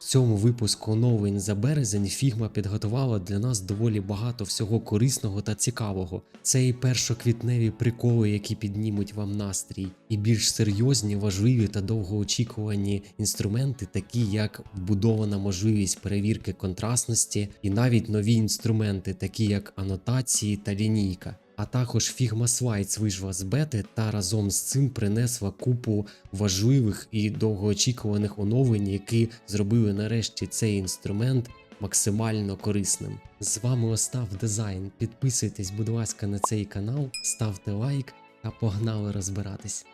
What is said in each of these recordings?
В цьому випуску новин за березень Фігма підготувала для нас доволі багато всього корисного та цікавого. Це і першоквітневі приколи, які піднімуть вам настрій, і більш серйозні, важливі та довгоочікувані інструменти, такі як вбудована можливість перевірки контрастності, і навіть нові інструменти, такі як анотації та лінійка. А також Figma Slides вийшла з бети та разом з цим принесла купу важливих і довгоочікуваних оновлень, які зробили нарешті цей інструмент максимально корисним. З вами Остав Дизайн. Підписуйтесь, будь ласка, на цей канал, ставте лайк та погнали розбиратись.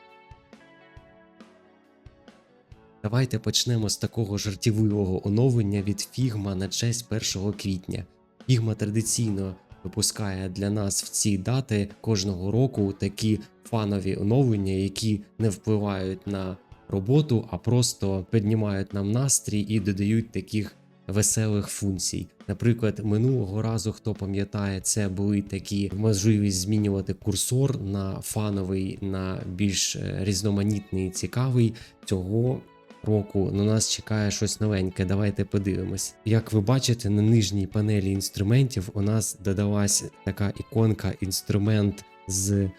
Давайте почнемо з такого жартівливого оновлення від Figma на честь 1 квітня. Figma традиційно випускає для нас в ці дати кожного року такі фанові оновлення, які не впливають на роботу, а просто піднімають нам настрій і додають таких веселих функцій. Наприклад, минулого разу, хто пам'ятає, це були такі можливість змінювати курсор на фановий, на більш е, різноманітний цікавий. Цього року на нас чекає щось новеньке. Давайте подивимось. Як ви бачите, на нижній панелі інструментів у нас додалась така іконка інструмент з е,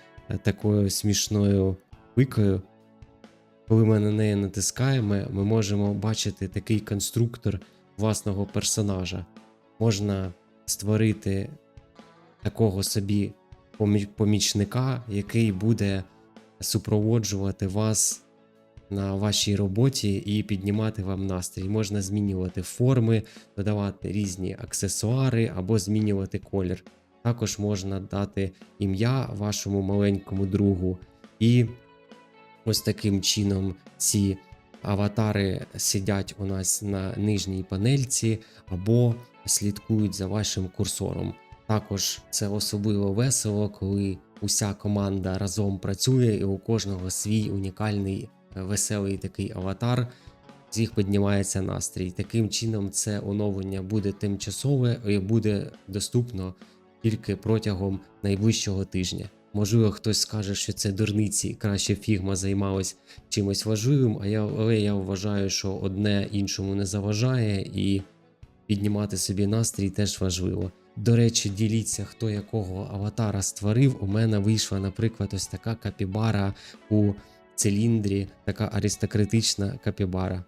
такою смішною пикою. Коли ми на неї натискаємо, ми можемо бачити такий конструктор власного персонажа. Можна створити такого собі помічника, який буде супроводжувати вас на вашій роботі і піднімати вам настрій. Можна змінювати форми, додавати різні аксесуари або змінювати колір. Також можна дати ім'я вашому маленькому другу. І ось таким чином ці аватари сидять у нас на нижній панельці або слідкують за вашим курсором. Також це особливо весело, коли уся команда разом працює, і у кожного свій унікальний веселий такий аватар. З їх піднімається настрій. Таким чином, це оновлення буде тимчасове і буде доступно тільки протягом найближчого тижня. Можливо, хтось скаже, що це дурниці, краще фігма займалась чимось важливим, а я, але я вважаю, що одне іншому не заважає, і піднімати собі настрій теж важливо. До речі, діліться, хто якого аватара створив. У мене вийшла, наприклад, ось така капібара у циліндрі, така аристократична капібара.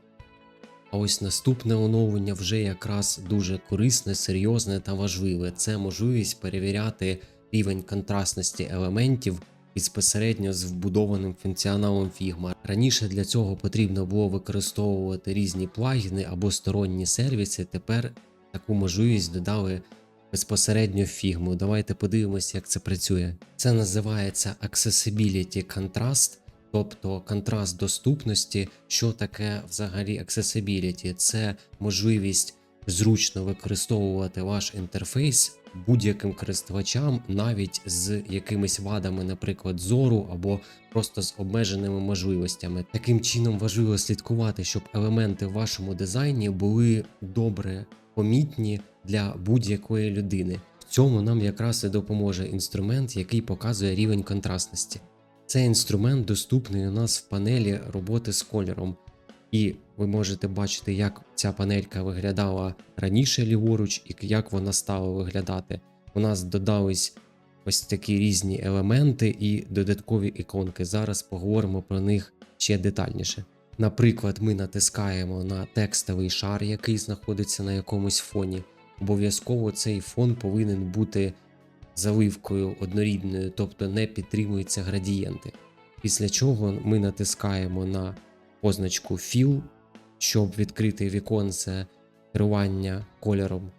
А ось наступне оновлення вже якраз дуже корисне, серйозне та важливе. Це можливість перевіряти рівень контрастності елементів безпосередньо з вбудованим функціоналом Figma. Раніше для цього потрібно було використовувати різні плагіни або сторонні сервіси. Тепер таку можливість додали безпосередньо в Figma. Давайте подивимося, як це працює. Це називається Accessibility Contrast, тобто контраст доступності. Що таке взагалі Accessibility? Це можливість зручно використовувати ваш інтерфейс будь-яким користувачам, навіть з якимись вадами, наприклад, зору або просто з обмеженими можливостями. Таким чином важливо слідкувати, щоб елементи в вашому дизайні були добре помітні для будь-якої людини. В цьому нам якраз і допоможе інструмент, який показує рівень контрастності. Цей інструмент доступний у нас в панелі роботи з кольором. І ви можете бачити, як ця панелька виглядала раніше ліворуч, і як вона стала виглядати. У нас додались ось такі різні елементи і додаткові іконки. Зараз поговоримо про них ще детальніше. Наприклад, ми натискаємо на текстовий шар, який знаходиться на якомусь фоні. Обов'язково цей фон повинен бути заливкою однорідною, тобто не підтримуються градієнти. Після чого ми натискаємо на позначку Fill, щоб відкрити віконце керування кольором.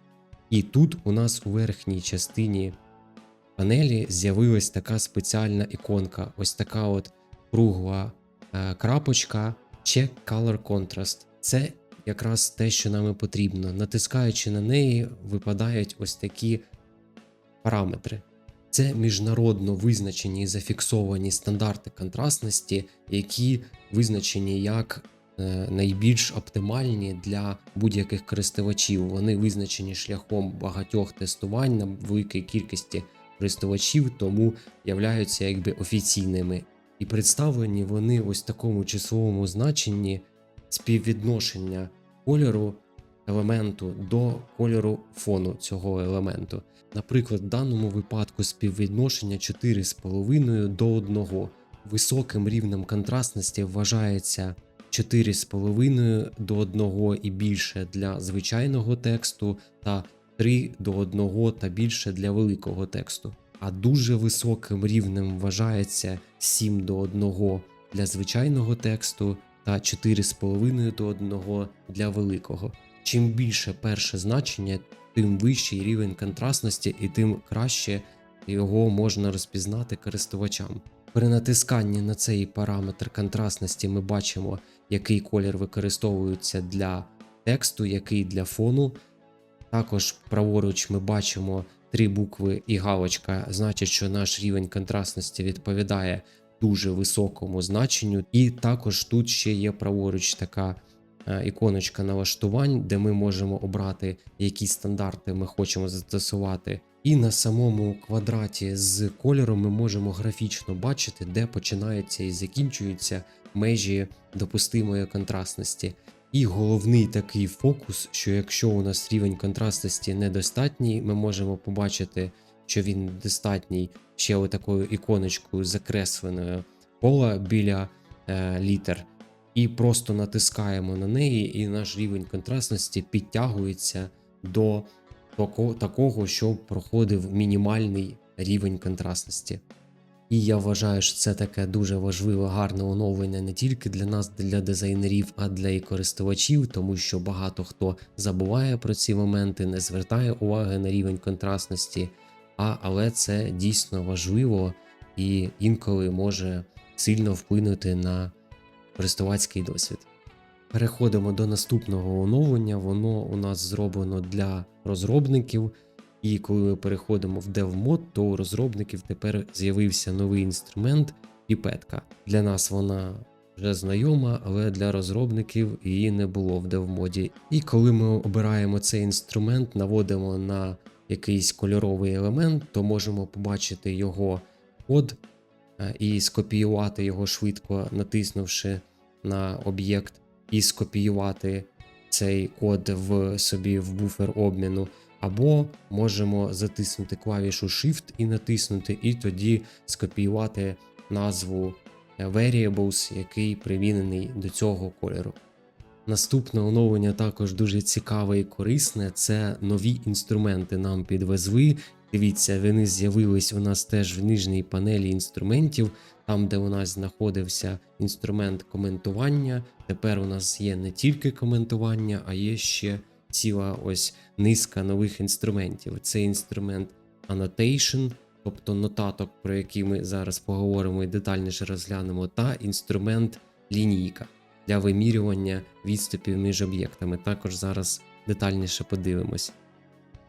І тут у нас у верхній частині панелі з'явилась така спеціальна іконка, ось така от кругла е, крапочка Check Color Contrast. Це якраз те, що нам і потрібно. Натискаючи на неї, випадають ось такі параметри. Це міжнародно визначені і зафіксовані стандарти контрастності, які визначені як е, найбільш оптимальні для будь-яких користувачів. Вони визначені шляхом багатьох тестувань на великій кількості користувачів, тому являються якби офіційними. І представлені вони ось такому числовому значенні співвідношення кольору елементу до кольору фону цього елементу. Наприклад, в даному випадку співвідношення 4,5 до 1. Високим рівнем контрастності вважається 4,5 до 1 і більше для звичайного тексту та 3 до 1 та більше для великого тексту. А дуже високим рівнем вважається 7 до 1 для звичайного тексту та 4,5 до 1 для великого. Чим більше перше значення, тим вищий рівень контрастності і тим краще його можна розпізнати користувачам. При натисканні на цей параметр контрастності ми бачимо, який колір використовується для тексту, який для фону. Також праворуч ми бачимо три букви і галочка, значить, що наш рівень контрастності відповідає дуже високому значенню. І також тут ще є праворуч така іконочка налаштувань, де ми можемо обрати, які стандарти ми хочемо застосувати. І на самому квадраті з кольором ми можемо графічно бачити, де починаються і закінчуються межі допустимої контрастності. І головний такий фокус, що якщо у нас рівень контрастності недостатній, ми можемо побачити, що він достатній ще отакою іконочкою закресленою пола біля е, літер. І просто натискаємо на неї, і наш рівень контрастності підтягується до такого, щоб проходив мінімальний рівень контрастності. І я вважаю, що це таке дуже важливе, гарне оновлення не тільки для нас, для дизайнерів, а для і користувачів, тому що багато хто забуває про ці моменти, не звертає уваги на рівень контрастності. А, але це дійсно важливо і інколи може сильно вплинути на користувацький досвід. Переходимо до наступного оновлення. Воно у нас зроблено для розробників. І коли ми переходимо в DevMod, то у розробників тепер з'явився новий інструмент піпетка. Для нас вона вже знайома, але для розробників її не було в DevMod. І коли ми обираємо цей інструмент, наводимо на якийсь кольоровий елемент, то можемо побачити його код е, і скопіювати його швидко, натиснувши на об'єкт, і скопіювати цей код в собі в буфер обміну. Або можемо затиснути клавішу Shift і натиснути, і тоді скопіювати назву е, Variables, який примінений до цього кольору. Наступне оновлення також дуже цікаве і корисне. Це нові інструменти нам підвезли. Дивіться, вони з'явились у нас теж в нижній панелі інструментів, там, де у нас знаходився інструмент коментування. Тепер у нас є не тільки коментування, а є ще ціла ось низка нових інструментів. Це інструмент Annotation, тобто нотаток, про які ми зараз поговоримо і детальніше розглянемо, та інструмент лінійка для вимірювання відступів між об'єктами. Також зараз детальніше подивимось.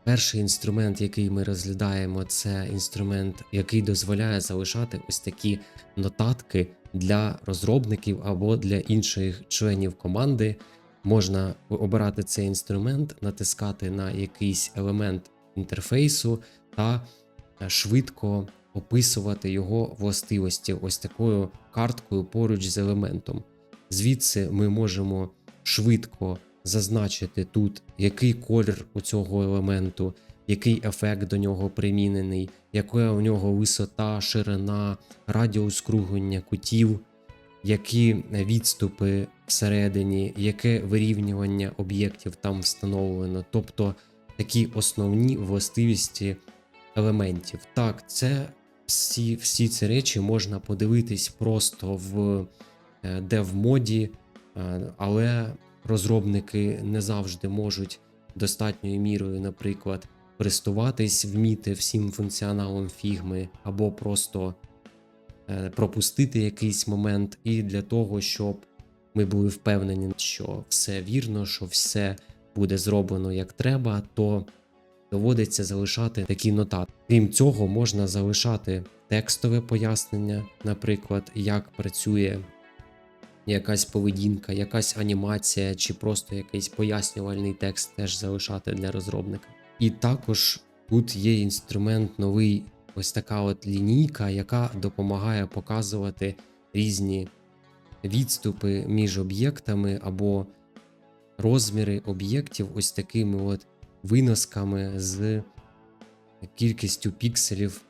Перший інструмент, який ми розглядаємо, це інструмент, який дозволяє залишати ось такі нотатки для розробників або для інших членів команди. Можна обирати цей інструмент, натискати на якийсь елемент інтерфейсу та е, швидко описувати його властивості ось такою карткою поруч з елементом. Звідси ми можемо швидко зазначити тут, який колір у цього елементу, який ефект до нього примінений, яка у нього висота, ширина, радіус круглення кутів, які відступи всередині, яке вирівнювання об'єктів там встановлено, тобто такі основні властивості елементів. Так, це всі, всі ці речі можна подивитись просто в е, дев-моді, е, але розробники не завжди можуть достатньою мірою, наприклад, користуватись, вміти всім функціоналом фігми, або просто е, пропустити якийсь момент, і для того, щоб ми були впевнені, що все вірно, що все буде зроблено як треба, то доводиться залишати такі нотати. Крім цього, можна залишати текстове пояснення, наприклад, як працює якась поведінка, якась анімація, чи просто якийсь пояснювальний текст теж залишати для розробника. І також тут є інструмент новий, ось така от лінійка, яка допомагає показувати різні відступи між об'єктами або розміри об'єктів ось такими от виносками з кількістю пікселів.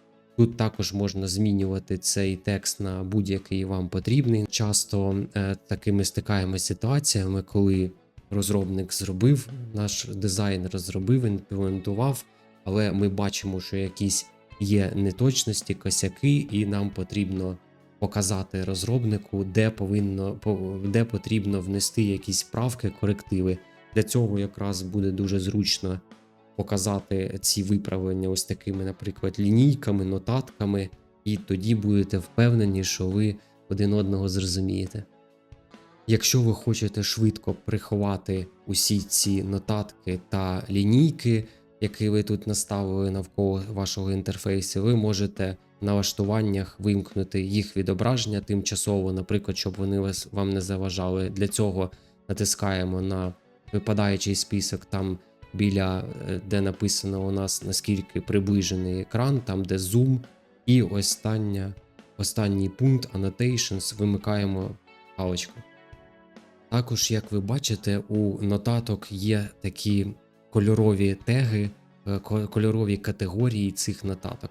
Тут також можна змінювати цей текст на будь-який вам потрібний. Часто е, такими стикаємося ситуаціями, коли розробник зробив, наш дизайнер зробив, імплементував, але ми бачимо, що якісь є неточності, косяки, і нам потрібно показати розробнику, де повинно по- де потрібно внести якісь правки, корективи. Для цього якраз буде дуже зручно показати ці виправлення ось такими, наприклад, лінійками, нотатками, і тоді будете впевнені, що ви один одного зрозумієте. Якщо ви хочете швидко приховати усі ці нотатки та лінійки, які ви тут наставили навколо вашого інтерфейсу, ви можете в налаштуваннях вимкнути їх відображення тимчасово, наприклад, щоб вони вас вам не заважали. Для цього натискаємо на випадаючий список там біля е, де написано у нас наскільки приближений екран, там де зум, і остання, останній пункт Annotations вимикаємо галочку. Також, як ви бачите, у нотаток є такі кольорові теги, е, кольорові категорії цих нотаток.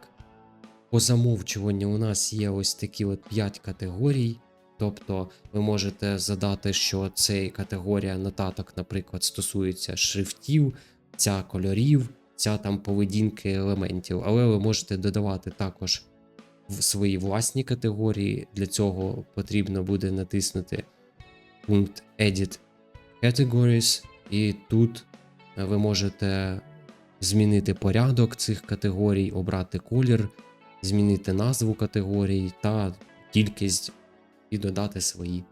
По замовчуванню у нас є ось такі от 5 категорій. Тобто ви можете задати, що цей категорія нотаток, наприклад, стосується шрифтів, ця кольорів, ця там поведінки елементів, але ви можете додавати також в свої власні категорії. Для цього потрібно буде натиснути пункт Edit Categories, і тут е, ви можете змінити порядок цих категорій, обрати колір, змінити назву категорій та кількість і додати свої.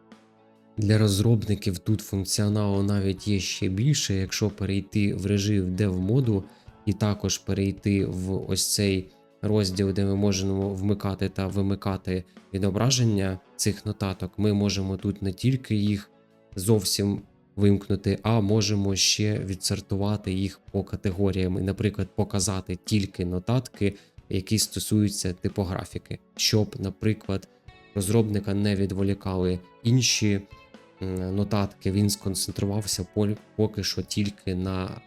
Для розробників тут функціоналу навіть є ще більше, якщо перейти в режим DevModu і також перейти в ось цей розділ, де ми можемо вмикати та вимикати відображення цих нотаток, ми можемо тут не тільки їх зовсім вимкнути, а можемо ще відсортувати їх по категоріям, і, наприклад, показати тільки нотатки, які стосуються типографіки, щоб, наприклад, розробника не відволікали інші нотатки, він сконцентрувався поки що тільки на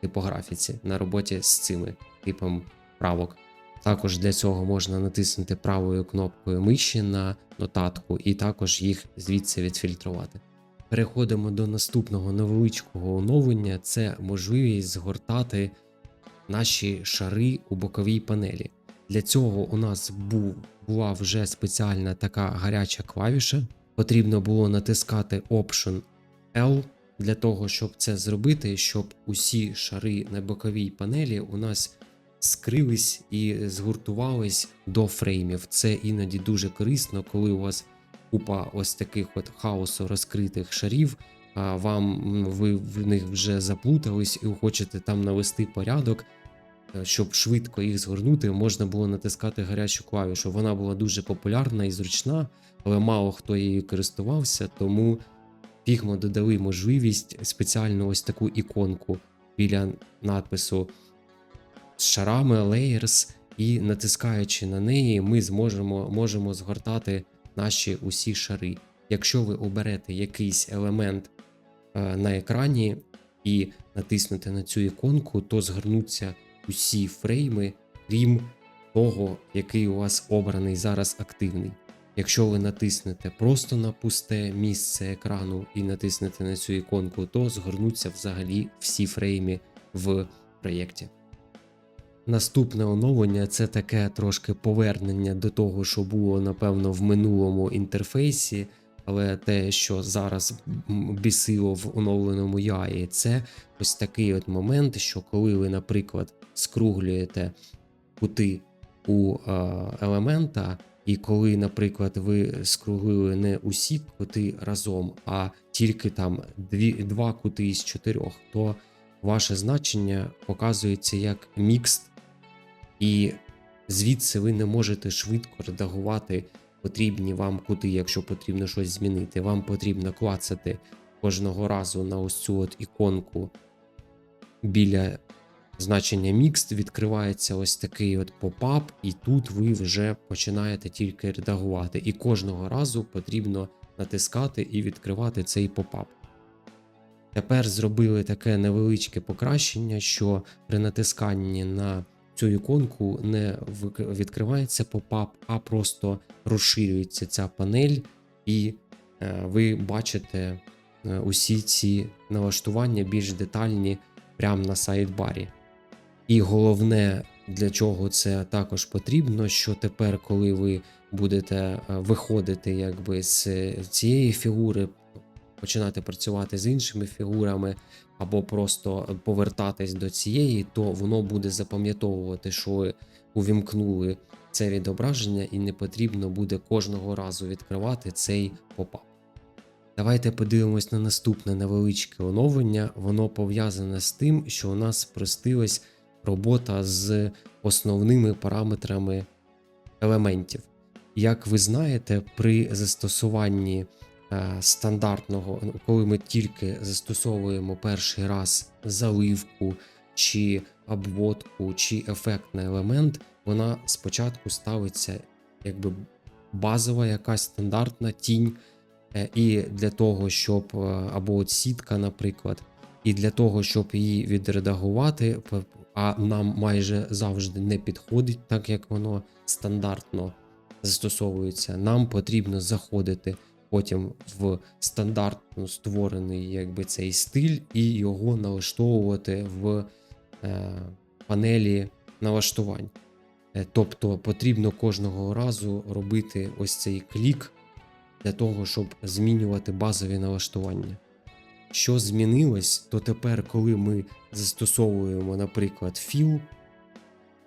типографіці, на роботі з цими типом правок. Також для цього можна натиснути правою кнопкою миші на нотатку і також їх звідси відфільтрувати. Переходимо до наступного невеличкого оновлення: це можливість згортати наші шари у боковій панелі. Для цього у нас був, була вже спеціальна така гаряча клавіша. Потрібно було натискати Option L для того, щоб це зробити, щоб усі шари на боковій панелі у нас скрились і згуртувались до фреймів. Це іноді дуже корисно, коли у вас купа ось таких от хаосу розкритих шарів. Вам ви в них вже заплутались і хочете там навести порядок. Е, Щоб швидко їх згорнути, можна було натискати гарячу клавішу. Вона була дуже популярна і зручна, але мало хто її користувався, тому Figma додали можливість спеціально ось таку іконку біля надпису з шарами Layers, і натискаючи на неї, ми зможемо можемо згортати наші усі шари. Якщо ви оберете якийсь елемент е, на екрані і натиснете на цю іконку, то згорнуться усі фрейми, крім того, який у вас обраний зараз активний. Якщо ви натиснете просто на пусте місце екрану і натиснете на цю іконку, то згорнуться взагалі всі фрейми в проєкті. Наступне оновлення це таке трошки повернення до того, що було напевно в минулому інтерфейсі, але те, що зараз бісило в оновленому яї, це ось такий от момент, що коли ви, наприклад, скруглюєте кути у е, елемента, і коли, наприклад, ви скруглили не усі кути разом, а тільки там дві, два кути із чотирьох, то ваше значення показується як мікст, і звідси ви не можете швидко редагувати потрібні вам кути, якщо потрібно щось змінити. Вам потрібно клацати кожного разу на ось цю от іконку біля значення Mixed відкривається ось такий от попап, і тут ви вже починаєте тільки редагувати. І кожного разу потрібно натискати і відкривати цей попап. Тепер зробили таке невеличке покращення, що при натисканні на цю іконку не відкривається попап, а просто розширюється ця панель, і е, ви бачите е, усі ці налаштування більш детальні прямо на сайдбарі. І головне, для чого це також потрібно, що тепер, коли ви будете е, виходити якби з цієї фігури, починати працювати з іншими фігурами, або просто повертатись до цієї, то воно буде запам'ятовувати, що ви увімкнули це відображення, і не потрібно буде кожного разу відкривати цей попап. Давайте подивимось на наступне невеличке оновлення. Воно пов'язане з тим, що у нас спростилась робота з основними параметрами елементів. Як ви знаєте, при застосуванні стандартного, ну, коли ми тільки застосовуємо перший раз заливку чи обводку, чи ефектний елемент, вона спочатку ставиться якби базова якась стандартна тінь. Е, І для того, щоб е, або от сітка, наприклад, і для того, щоб її відредагувати, а нам майже завжди не підходить, так як воно стандартно застосовується, нам потрібно заходити потім в стандартно створений якби цей стиль і його налаштовувати в е, панелі налаштувань. Е, Тобто потрібно кожного разу робити ось цей клік для того, щоб змінювати базові налаштування. Що змінилось, то тепер, коли ми застосовуємо, наприклад, філ,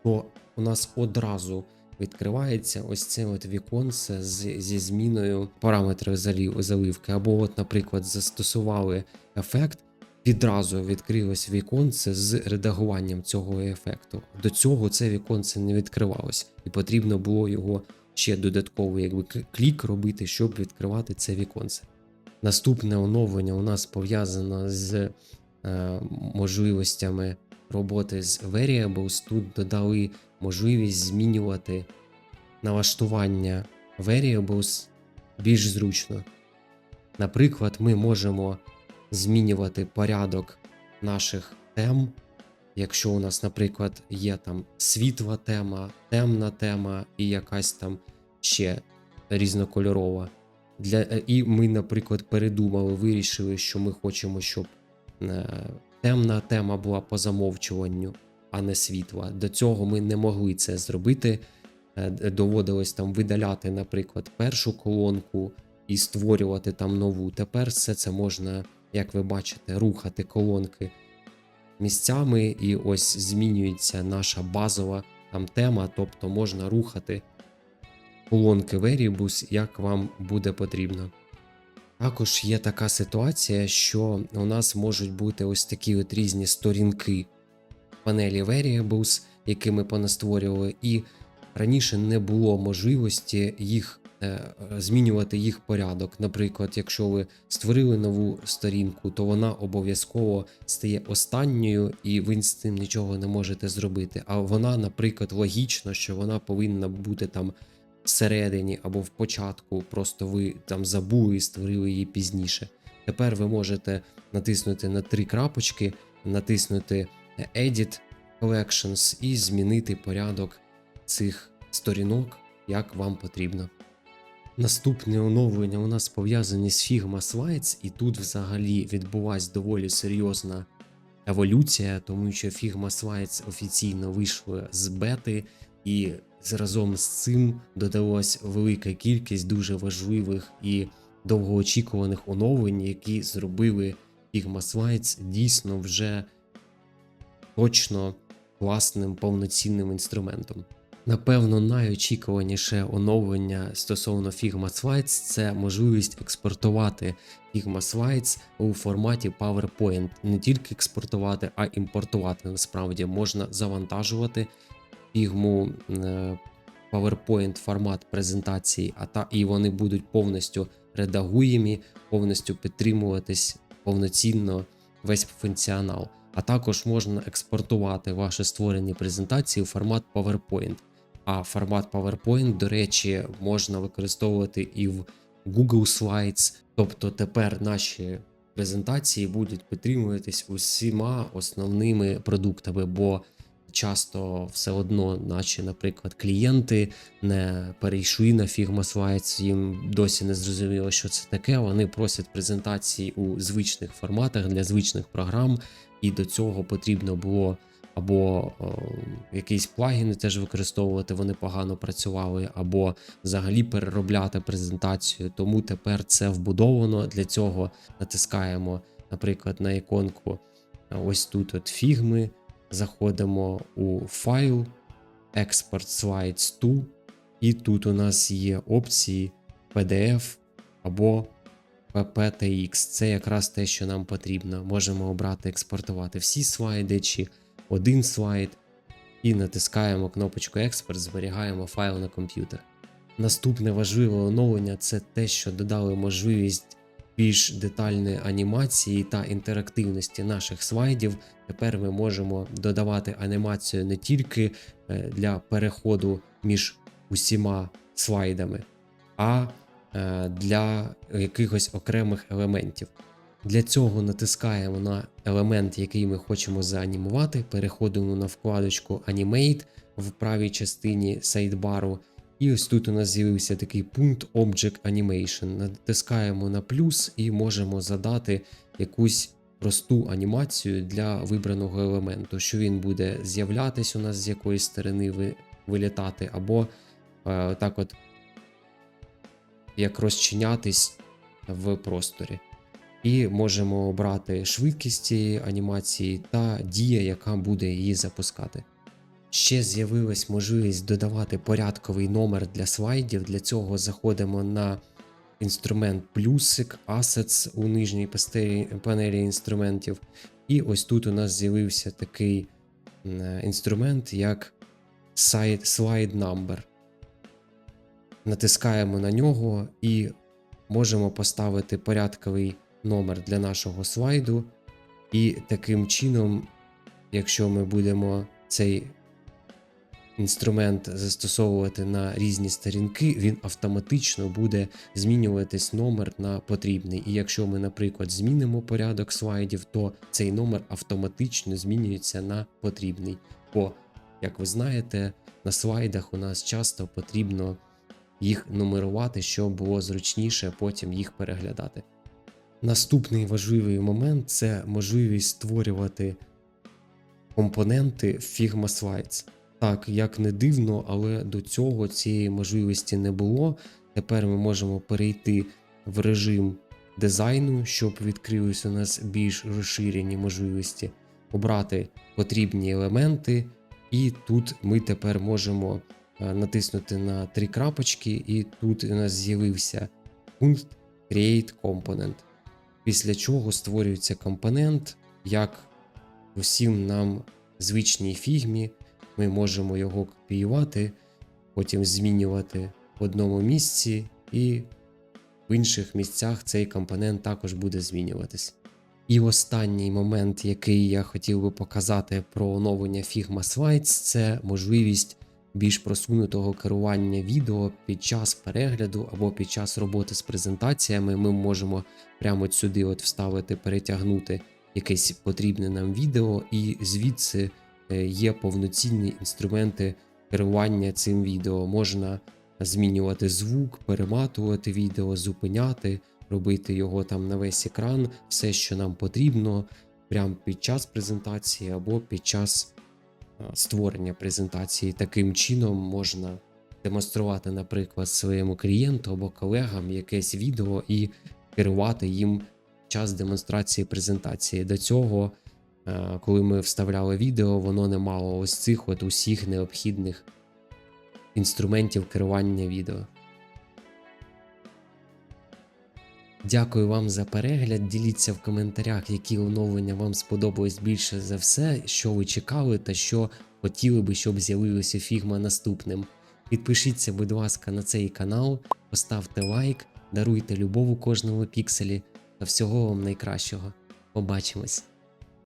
то у нас одразу відкривається ось це от віконце з, зі зміною параметрів заливки. Або, от, наприклад, застосували ефект, відразу відкрилось віконце з редагуванням цього ефекту. До цього це віконце не відкривалось, і потрібно було його ще додатковий якби, клік робити, щоб відкривати це віконце. Наступне оновлення у нас пов'язано з е, можливостями роботи з Variables. Тут додали можливість змінювати налаштування Variables більш зручно. Наприклад, ми можемо змінювати порядок наших тем. Якщо у нас, наприклад, є там світла тема, темна тема і якась там ще різнокольорова. Для, е, і ми, наприклад, передумали, вирішили, що ми хочемо, щоб е, темна тема була по замовчуванню, а не світла. До цього ми не могли це зробити. Е, Доводилось там видаляти, наприклад, першу колонку і створювати там нову. Тепер все це можна, як ви бачите, рухати колонки місцями, і ось змінюється наша базова там тема, тобто можна рухати колонки Variables, як вам буде потрібно. Також є така ситуація, що у нас можуть бути ось такі от різні сторінки панелі Variables, які ми понастворювали, і раніше не було можливості їх е, змінювати їх порядок. Наприклад, якщо ви створили нову сторінку, то вона обов'язково стає останньою, і ви з цим нічого не можете зробити. А вона, наприклад, логічно, що вона повинна бути там всередині або в початку, просто ви там забули і створили її пізніше. Тепер ви можете натиснути на три крапочки, натиснути Edit Collections і змінити порядок цих сторінок, як вам потрібно. Наступне оновлення у нас пов'язані з Figma Slides, і тут взагалі відбулась доволі серйозна еволюція, тому що Figma Slides офіційно вийшли з бети, і разом з цим додалась велика кількість дуже важливих і довгоочікуваних оновлень, які зробили Figma Slides дійсно вже точно класним повноцінним інструментом. Напевно, найочікуваніше оновлення стосовно Figma Slides це можливість експортувати Figma Slides у форматі PowerPoint. Не тільки експортувати, а імпортувати. Насправді можна завантажувати Figma е, PowerPoint формат презентації, а та і вони будуть повністю редагуємі, повністю підтримуватись повноцінно весь функціонал. А також можна експортувати ваші створені презентації у формат PowerPoint. А формат PowerPoint, до речі, можна використовувати і в Google Slides. Тобто тепер наші презентації будуть підтримуватись усіма основними продуктами, бо часто все одно, наче, наприклад, клієнти не перейшли на Figma Slides, їм досі не зрозуміло, що це таке. Вони просять презентації у звичних форматах для звичних програм, і до цього потрібно було або е, якісь плагіни теж використовувати, вони погано працювали, або взагалі переробляти презентацію. Тому тепер це вбудовано. Для цього натискаємо, наприклад, на іконку е, ось тут от фігми, заходимо у файл, Export Slides to, і тут у нас є опції PDF або PPTX. Це якраз те, що нам потрібно. Можемо обрати експортувати всі слайди чи один слайд, і натискаємо кнопочку Експорт, зберігаємо файл на комп'ютер. Наступне важливе оновлення це те, що додали можливість більш детальної анімації та інтерактивності наших слайдів. Тепер ми можемо додавати анімацію не тільки е, для переходу між усіма слайдами, а е, для якихось окремих елементів. Для цього натискаємо на елемент, який ми хочемо заанімувати, переходимо на вкладочку Animate в правій частині сайдбару. І ось тут у нас з'явився такий пункт Object Animation. Натискаємо на плюс і можемо задати якусь просту анімацію для вибраного елементу, що він буде з'являтись у нас з якоїсь сторони ви- вилітати, або е, так от як розчинятись в просторі. І можемо обрати швидкість цієї анімації та дія, яка буде її запускати. Ще з'явилась можливість додавати порядковий номер для слайдів. Для цього заходимо на інструмент плюсик, Assets у нижній панелі інструментів. І ось тут у нас з'явився такий інструмент, як Slide Number. Натискаємо на нього і можемо поставити порядковий номер для нашого слайду. І таким чином, якщо ми будемо цей інструмент застосовувати на різні сторінки, він автоматично буде змінюватись номер на потрібний. І якщо ми, наприклад, змінимо порядок слайдів, то цей номер автоматично змінюється на потрібний. Бо, як ви знаєте, на слайдах у нас часто потрібно їх нумерувати, щоб було зручніше потім їх переглядати. Наступний важливий момент це можливість створювати компоненти Figma Slides. Так, як не дивно, але до цього цієї можливості не було. Тепер ми можемо перейти в режим дизайну, щоб відкрились у нас більш розширені можливості, обрати потрібні елементи, і тут ми тепер можемо е, натиснути на три крапочки, і тут у нас з'явився пункт Create Component. Після чого створюється компонент, як усім нам звичній фігмі. Ми можемо його копіювати, потім змінювати в одному місці, і в інших місцях цей компонент також буде змінюватись. І останній момент, який я хотів би показати про оновлення Figma Slides, це можливість більш просунутого керування відео під час перегляду або під час роботи з презентаціями. Ми можемо прямо сюди от вставити, перетягнути якесь потрібне нам відео, і звідси є повноцінні інструменти керування цим відео. Можна змінювати звук, перематувати відео, зупиняти, робити його там на весь екран, все, що нам потрібно, прямо під час презентації або під час е, створення презентації. Таким чином можна демонструвати, наприклад, своєму клієнту або колегам якесь відео і керувати їм час демонстрації презентації. До цього, е, коли ми вставляли відео, воно не мало ось цих от усіх необхідних інструментів керування відео. Дякую вам за перегляд. Діліться в коментарях, які оновлення вам сподобались більше за все, що ви чекали та що хотіли би, щоб з'явилося фігма наступним. Підпишіться, будь ласка, на цей канал, поставте лайк, даруйте любов у кожному пікселі та всього вам найкращого. Побачимось!